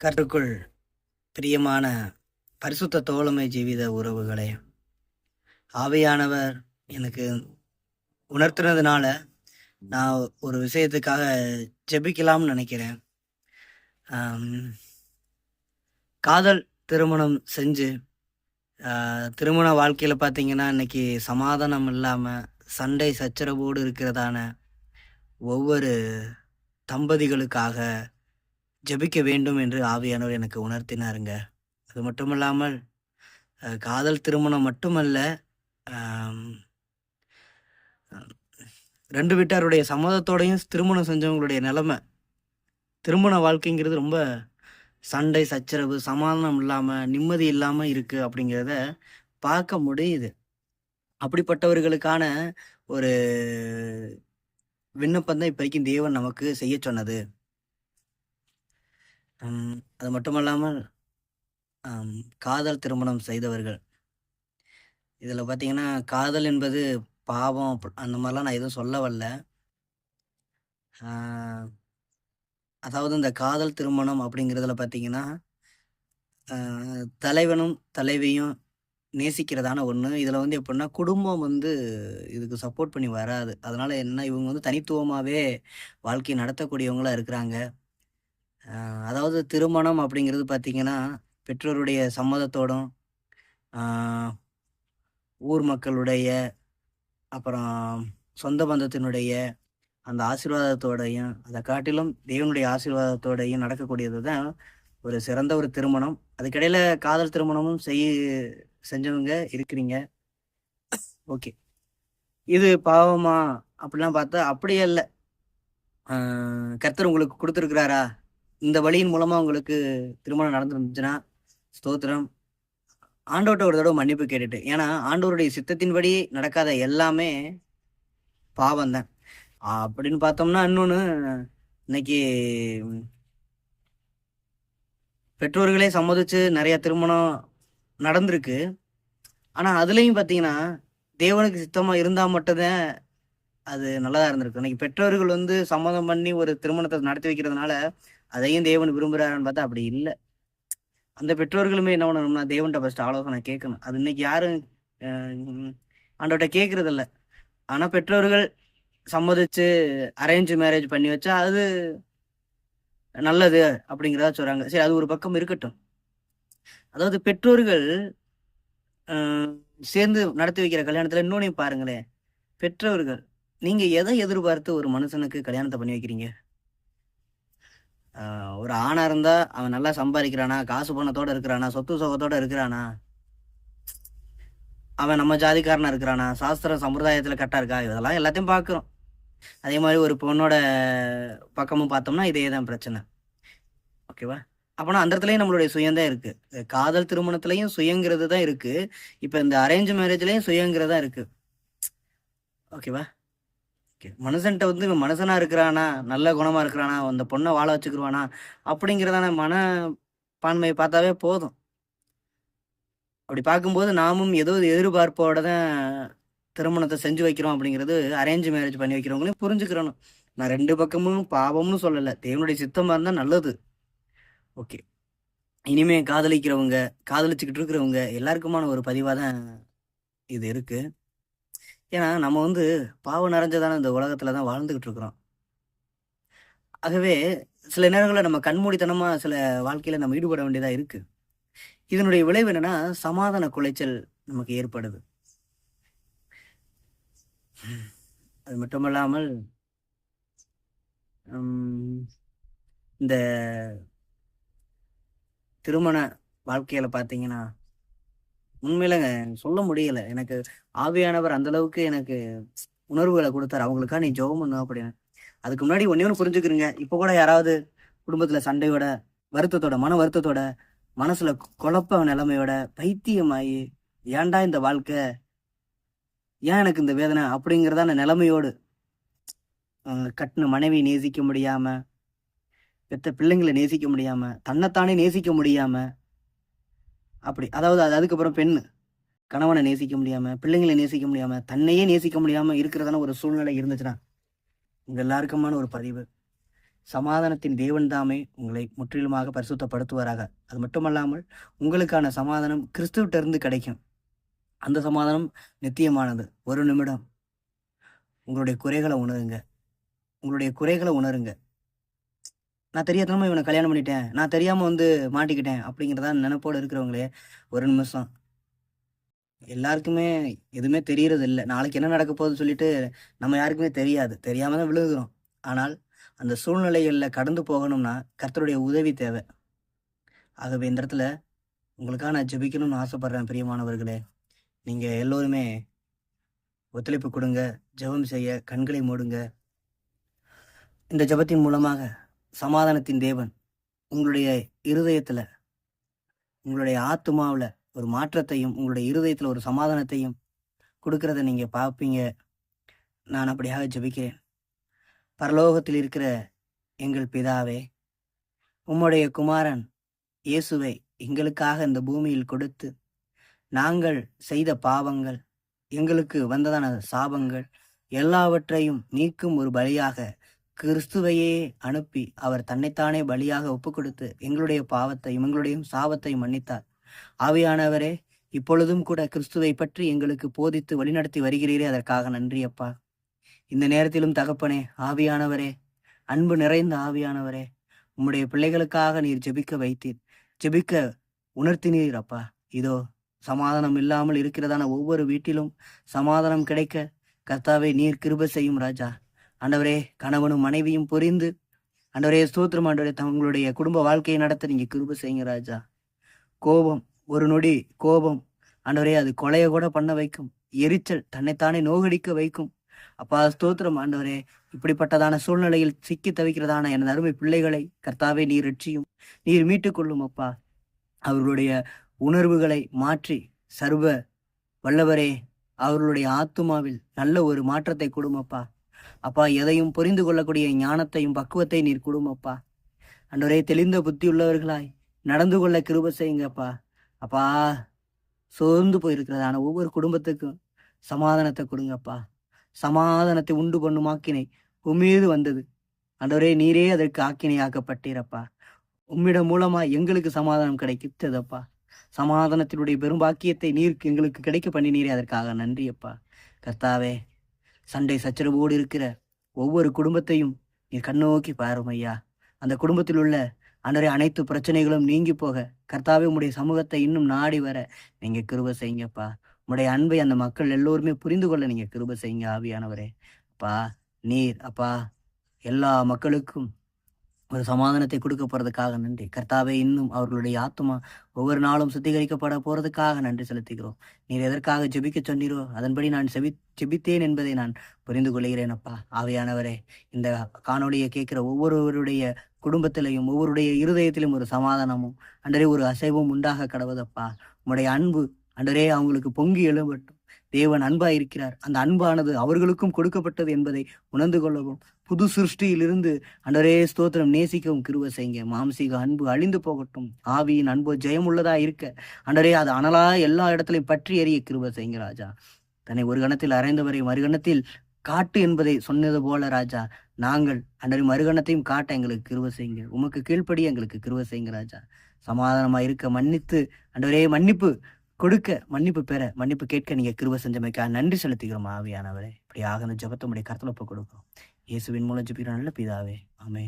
கற்றுக்குள் பிரியமான பரிசுத்த தோழமை ஜீவித உறவுகளே ஆவியானவர் எனக்கு உணர்த்துனதுனால நான் ஒரு விஷயத்துக்காக ஜெபிக்கலாம்னு நினைக்கிறேன். காதல் திருமணம் செஞ்சு திருமண வாழ்க்கையில் பார்த்தீங்கன்னா இன்னைக்கு சமாதானம் இல்லாமல் சண்டை சச்சரவோடு இருக்கிறதான ஒவ்வொரு தம்பதிகளுக்காக ஜெபிக்க வேண்டும் என்று ஆவியானவர் எனக்கு உணர்த்தினாருங்க. அது மட்டும் இல்லாமல் காதல் திருமணம் மட்டுமல்ல ரெண்டு வீட்டாருடைய சம்மதத்தோடையும் திருமணம் செஞ்சவங்களுடைய நிலமை. திருமண வாழ்க்கைங்கிறது ரொம்ப சண்டை சச்சரவு சமாதானம் இல்லாமல் நிம்மதி இல்லாமல் இருக்குது அப்படிங்கிறத பார்க்க முடியுது. அப்படிப்பட்டவர்களுக்கான ஒரு விண்ணப்பம் தான் இப்போ தேவன் நமக்கு செய்ய சொன்னது. அது மட்டுமல்லாமல் காதல் திருமணம் செய்தவர்கள். இதில் பார்த்தீங்கன்னா காதல் என்பது பாவம் அந்த மாதிரிலாம் நான் எதுவும் சொல்ல வரல. அதாவது இந்த காதல் திருமணம் அப்படிங்கிறதுல பார்த்தீங்கன்னா தலைவனும் தலைவியும் நேசிக்கிறதான ஒன்று இதில் வந்து எப்படின்னா குடும்பம் வந்து இதுக்கு சப்போர்ட் பண்ணி வராது. அதனால் என்ன இவங்க வந்து தனித்துவமாகவே வாழ்க்கையை நடத்தக்கூடியவங்களாக இருக்கிறாங்க. அதாவது திருமணம் அப்படிங்கிறது பார்த்திங்கன்னா பெற்றோருடைய சம்மதத்தோடும் ஊர் மக்களுடைய அப்புறம் சொந்த பந்தத்தினுடைய அந்த ஆசீர்வாதத்தோடையும் அதை காட்டிலும் தேவனுடைய ஆசீர்வாதத்தோடையும் நடக்கக்கூடியது தான் ஒரு சிறந்த ஒரு திருமணம். அதுக்கிடையில் காதல் திருமணமும் செய் செஞ்சவங்க இருக்கிறீங்க. ஓகே. இது பாவமா அப்படிலாம் பார்த்தா அப்படியே இல்லை. கர்த்தர் உங்களுக்கு கொடுத்துருக்குறாரா? இந்த வழியின் மூலமா உங்களுக்கு திருமணம் நடந்துருந்துச்சுன்னா ஸ்தோத்திரம். ஆண்டோட்ட ஒரு தடவை மன்னிப்பு கேட்டுட்டு ஏன்னா ஆண்டோருடைய சித்தத்தின்படி நடக்காத எல்லாமே பாவம் தான் அப்படின்னு பார்த்தோம்னா இன்னொன்று இன்னைக்கு பெற்றோர்களே சம்மதிச்சு நிறைய திருமணம் நடந்திருக்கு. ஆனால் அதுலேயும் பார்த்தீங்கன்னா தேவனுக்கு சித்தமாக இருந்தால் மட்டும்தான் அது நல்லதாக இருந்திருக்கு. இன்னைக்கு பெற்றோர்கள் வந்து சம்மதம் பண்ணி ஒரு திருமணத்தை நடத்தி வைக்கிறதுனால அதையும் தேவன் விரும்புகிறாருன்னு பார்த்தா அப்படி இல்லை. அந்த பெற்றோர்களுமே என்ன பண்ணணும்னா தேவன்கிட்ட ஃபர்ஸ்ட் ஆலோசனை கேட்கணும். அது இன்னைக்கு யாரும் ஆண்டவட்ட கேட்கறது இல்லை ஆனால் பெற்றோர்கள் சம்மதிச்சு அரேஞ்ச் மேரேஜ் பண்ணி வச்சா அது நல்லது அப்படிங்கிறதா சொல்றாங்க. சரி அது ஒரு பக்கம் இருக்கட்டும். அதாவது பெற்றோர்கள் சேர்ந்து நடத்தி வைக்கிற கல்யாணத்துல இன்னொன்னையும் பாருங்களேன். பெற்றோர்கள் நீங்க எதை எதிர்பார்த்து ஒரு மனுஷனுக்கு கல்யாணத்தை பண்ணி வைக்கிறீங்க? ஒரு ஆணாக இருந்தால் அவன் நல்லா சம்பாதிக்கிறானா காசு பணத்தோடு இருக்கிறானா சொத்து சுகத்தோட இருக்கிறானா? அவன் நம்ம ஜாதிக்காரனாக இருக்கிறானா? சாஸ்திர சம்பிரதாயத்தில் கரெக்டாக இருக்கா? இதெல்லாம் எல்லாத்தையும் பார்க்குறோம் அதே மாதிரி ஒரு பொண்ணோட பக்கமும் பார்த்தோம்னா இதே தான் பிரச்சனை. ஓகேவா? அப்போனா அந்த இடத்துலையும் நம்மளுடைய சுயம்தான் இருக்குது காதல் திருமணத்துலையும் சுயங்கிறது தான் இருக்குது இப்போ இந்த அரேஞ்ச் மேரேஜ்லேயும் சுயங்கிறது தான் இருக்குது ஓகேவா? மனுஷன்ட்ட வந்து இவன் மனுஷனா இருக்கிறானா நல்ல குணமா இருக்கிறானா அந்த பொண்ணை வாழ வச்சுக்கிருவானா அப்படிங்கிறதான மன பான்மையை பார்த்தாவே போதும். அப்படி பார்க்கும்போது நாமும் ஏதோ எதிர்பார்ப்போட தான் திருமணத்தை செஞ்சு வைக்கிறோம் அப்படிங்கிறது அரேஞ்ச் மேரேஜ் பண்ணி வைக்கிறவங்களையும் புரிஞ்சுக்கிறணும். நான் ரெண்டு பக்கமும் பாவம்னு சொல்லலை தேவனுடைய சித்தமாக இருந்தால் நல்லது. ஓகே. இனிமே காதலிக்கிறவங்க காதலிச்சுக்கிட்டு இருக்கிறவங்க எல்லாருக்குமான ஒரு பதிவாக தான் இது இருக்குது ஏன்னா நம்ம வந்து பாவம் நிறைஞ்சதான இந்த உலகத்தில் தான் வாழ்ந்துக்கிட்டு இருக்கிறோம். ஆகவே சில நேரங்களில் நம்ம கண்மூடித்தனமாக சில வாழ்க்கையில் நம்ம ஈடுபட வேண்டியதாக இருக்குது இதனுடைய விளைவு என்னென்னா சமாதான குலைச்சல் நமக்கு ஏற்படுது. அது மட்டுமல்லாமல் இந்த திருமண வாழ்க்கையில் பார்த்தீங்கன்னா உண்மையிலங்க சொல்ல முடியல. எனக்கு ஆவியானவர் அந்த அளவுக்கு எனக்கு உணர்வுகளை கொடுத்தாரு. அவங்களுக்கா நீ ஜெபம் பண்ணு அப்படின்னு. அதுக்கு முன்னாடி ஒன்னே ஒன்று புரிஞ்சுக்கிறீங்க. இப்போ கூட யாராவது குடும்பத்துல சண்டையோட வருத்தத்தோட மன வருத்தத்தோட மனசுல குழப்ப நிலைமையோட பைத்தியமாயி ஏன்டா இந்த வாழ்க்கை? ஏன் எனக்கு இந்த வேதனை? அப்படிங்கிறதான நிலைமையோடு கட்டின மனைவி நேசிக்க முடியாம பெத்த பிள்ளைங்களை நேசிக்க முடியாம தன்னைத்தானே நேசிக்க முடியாம அப்படி. அதாவது அது அதுக்கப்புறம் பெண் கணவனை நேசிக்க முடியாமல் பிள்ளைங்களை நேசிக்க முடியாமல் தன்னையே நேசிக்க முடியாமல் இருக்கிறதான ஒரு சூழ்நிலை இருந்துச்சுன்னா உங்கள் எல்லாருக்குமான ஒரு பதிவு. சமாதானத்தின் தேவன் தாமே உங்களை முற்றிலுமாக பரிசுத்தப்படுத்துவாராக. அது மட்டுமல்லாமல் உங்களுக்கான சமாதானம் கிறிஸ்துவிட்ட இருந்து கிடைக்கும். அந்த சமாதானம் நித்தியமானது. ஒரு நிமிடம். உங்களுடைய குறைகளை உணருங்க. உங்களுடைய குறைகளை உணருங்க. நான் தெரியாதனமா இவனை கல்யாணம் பண்ணிட்டேன். நான் தெரியாமல் வந்து மாட்டிக்கிட்டேன் அப்படிங்கிறதா நினைப்போடு இருக்கிறவங்களே ஒரு நிமிஷம். எல்லாருக்குமே எதுவுமே தெரியறது இல்லை நாளைக்கு என்ன நடக்க போகுதுன்னு சொல்லிட்டு நம்ம யாருக்குமே தெரியாது. தெரியாமல் தான் விழுகுறோம். ஆனால் அந்த சூழ்நிலைகளில் கடந்து போகணும்னா கர்த்தருடைய உதவி தேவை. ஆகவே இந்த இடத்துல உங்களுக்காக நான் ஜெபிக்கணும்னு ஆசைப்பட்றேன் பிரியமானவர்களே. நீங்கள் எல்லோருமே ஒத்துழைப்பு கொடுங்க. ஜெபம் செய்ய கண்களை மூடுங்க. இந்த ஜெபத்தின் மூலமாக சமாதானத்தின் தேவன். உங்களுடைய இருதயத்தில் உங்களுடைய ஆத்மாவில் ஒரு மாற்றத்தையும் உங்களுடைய இருதயத்தில் ஒரு சமாதானத்தையும் கொடுக்கறத நீங்கள் பார்ப்பீங்க. நான் அப்படியாக ஜபிக்கிறேன். பரலோகத்தில் இருக்கிற எங்கள் பிதாவே உம்முடைய குமாரன் இயேசுவை எங்களுக்காக இந்த பூமியில் கொடுத்து நாங்கள் செய்த பாவங்கள் எங்களுக்கு வந்ததான சாபங்கள் எல்லாவற்றையும் நீக்கும் ஒரு பலியாக கிறிஸ்துவையே அனுப்பி அவர் தன்னைத்தானே பலியாக ஒப்பு கொடுத்து எங்களுடைய பாவத்தையும் எங்களுடைய சாபத்தையும் மன்னித்தார். ஆவியானவரே இப்பொழுதும் கூட கிறிஸ்துவை பற்றி எங்களுக்கு போதித்து வழிநடத்தி வருகிறீரே அதற்காக நன்றி அப்பா. இந்த நேரத்திலும் தகப்பனே ஆவியானவரே அன்பு நிறைந்த ஆவியானவரே உம்முடைய பிள்ளைகளுக்காக நீர் ஜெபிக்க வைத்தீர். ஜெபிக்க உணர்த்தினீர் அப்பா. இதோ சமாதானம் இல்லாமல் இருக்கிறதான ஒவ்வொரு வீட்டிலும் சமாதானம் கிடைக்க கர்த்தாவை நீர் கிருப செய்யும் ராஜா. ஆண்டவரே கணவனும் மனைவியும் புரிந்து ஆண்டவரே ஸ்தோத்திரம் ஆண்டவரே தங்களுடைய குடும்ப வாழ்க்கையை நடத்த நீங்க கிருப செய்யுங்க ராஜா. கோபம் ஒரு நொடி கோபம். ஆண்டவரே அது கொலைய கூட பண்ண வைக்கும். எரிச்சல் தன்னைத்தானே நோகடிக்க வைக்கும். அப்பா ஸ்தோத்திரம் ஆண்டவரே இப்படிப்பட்டதான சூழ்நிலையில் சிக்கி தவிக்கிறதான எனது அருமை பிள்ளைகளை கர்த்தாவே நீர் ரட்சியும். நீர் மீட்டுக்கொள்ளும் அப்பா. அவர்களுடைய உணர்வுகளை மாற்றி சர்வ வல்லவரே அவர்களுடைய ஆத்துமாவில் நல்ல ஒரு மாற்றத்தை கொடுமப்பா அப்பா எதையும் புரிந்து கொள்ளக்கூடிய ஞானத்தையும் பக்குவத்தை நீர் கொடுமப்பா அன்றவரே தெளிந்த புத்தி உள்ளவர்களாய் நடந்து கொள்ள கிருப செய்யுங்கப்பா அப்பா. சோர்ந்து போயிருக்கிறதான ஒவ்வொரு குடும்பத்துக்கும் சமாதானத்தை கொடுங்கப்பா சமாதானத்தை உண்டு பண்ணும் ஆக்கினை உம்மீது வந்தது. அன்றவரே நீரே அதற்கு ஆக்கினையாக்கப்பட்டீரப்பா உம்மிடம் மூலமா எங்களுக்கு சமாதானம் கிடைத்ததப்பா சமாதானத்தினுடைய பெரும் பாக்கியத்தை நீருக்கு எங்களுக்கு கிடைக்க பண்ணினீரே அதற்காக நன்றி அப்பா. கர்த்தாவே சண்டை சச்சரவோடு இருக்கிற ஒவ்வொரு குடும்பத்தையும் நீ கண்ணோக்கி பாரும் ஐயா. அந்த குடும்பத்தில் உள்ள அன்றரை அனைத்து பிரச்சனைகளும் நீங்கி போக கர்த்தாவே உடைய சமூகத்தை இன்னும் நாடி வர நீங்க கிருப செய்யுங்கப்பா. உடைய அன்பை அந்த மக்கள் எல்லோருமே புரிந்து கொள்ள நீங்க கிருப செய்யுங்க ஆவியானவரே. அப்பா நீர் அப்பா எல்லா மக்களுக்கும் ஒரு சமாதானத்தை கொடுக்க போறதுக்காக நன்றி. கர்த்தாவே இன்னும் அவர்களுடைய ஆத்மா ஒவ்வொரு நாளும் சுத்திகரிக்கப்பட போறதுக்காக நன்றி செலுத்துகிறோம். நீர் எதற்காக ஜெபிக்க சொன்னீரோ அதன்படி நான் செபி ஜெபித்தேன் என்பதை நான் புரிந்து கொள்கிறேன் அப்பா. ஆவையானவரே இந்த காணொளியை கேட்கிற ஒவ்வொருவருடைய குடும்பத்திலையும் ஒவ்வொருடைய இருதயத்திலும் ஒரு சமாதானமும் அன்றரே ஒரு அசைவும் உண்டாக கடவுதப்பா. உங்களுடைய அன்பு அன்றரே அவங்களுக்கு பொங்கி எழும்பட்டும். தேவன் அன்பா இருக்கிறார் அந்த அன்பானது அவர்களுக்கும் கொடுக்கப்பட்டது என்பதை உணர்ந்து கொள்ளவும் புது சிருஷ்டியிலிருந்து அன்றரே ஸ்தோத்திரம் நேசிக்கவும் கிருவ செய்யுங்க. மாம்சீக அன்பு அழிந்து போகட்டும். ஆவியின் அன்பு ஜெயமுள்ளதா இருக்க அன்றரே அது அனலா எல்லா இடத்துலையும் பற்றி எறிய கிருவ செய்யுங்க ராஜா. தன்னை ஒரு கணத்தில் அறைந்தவரை மறுகணத்தில் காட்டு என்பதை சொன்னது போல ராஜா. நாங்கள் அன்றரை மறுகணத்தையும் காட்ட எங்களுக்கு கிருவ செய்யுங்க. உமக்கு கீழ்ப்படி எங்களுக்கு கிருவ செய்யுங்க ராஜா. சமாதானமா இருக்க மன்னித்து அன்றவரே மன்னிப்பு கொடுக்க மன்னிப்பு பெற மன்னிப்பு கேட்க நீங்க கிருப செஞ்சமைக்காக நன்றி செலுத்துகிறோம் ஆவியானவரே. இப்படி ஆக அந்த ஜபத்தை உடைய கருத்துல கொடுக்கும் இயேசுவின் மூலம் ஜெபிக்கிற நல்ல பிதாவே. ஆமே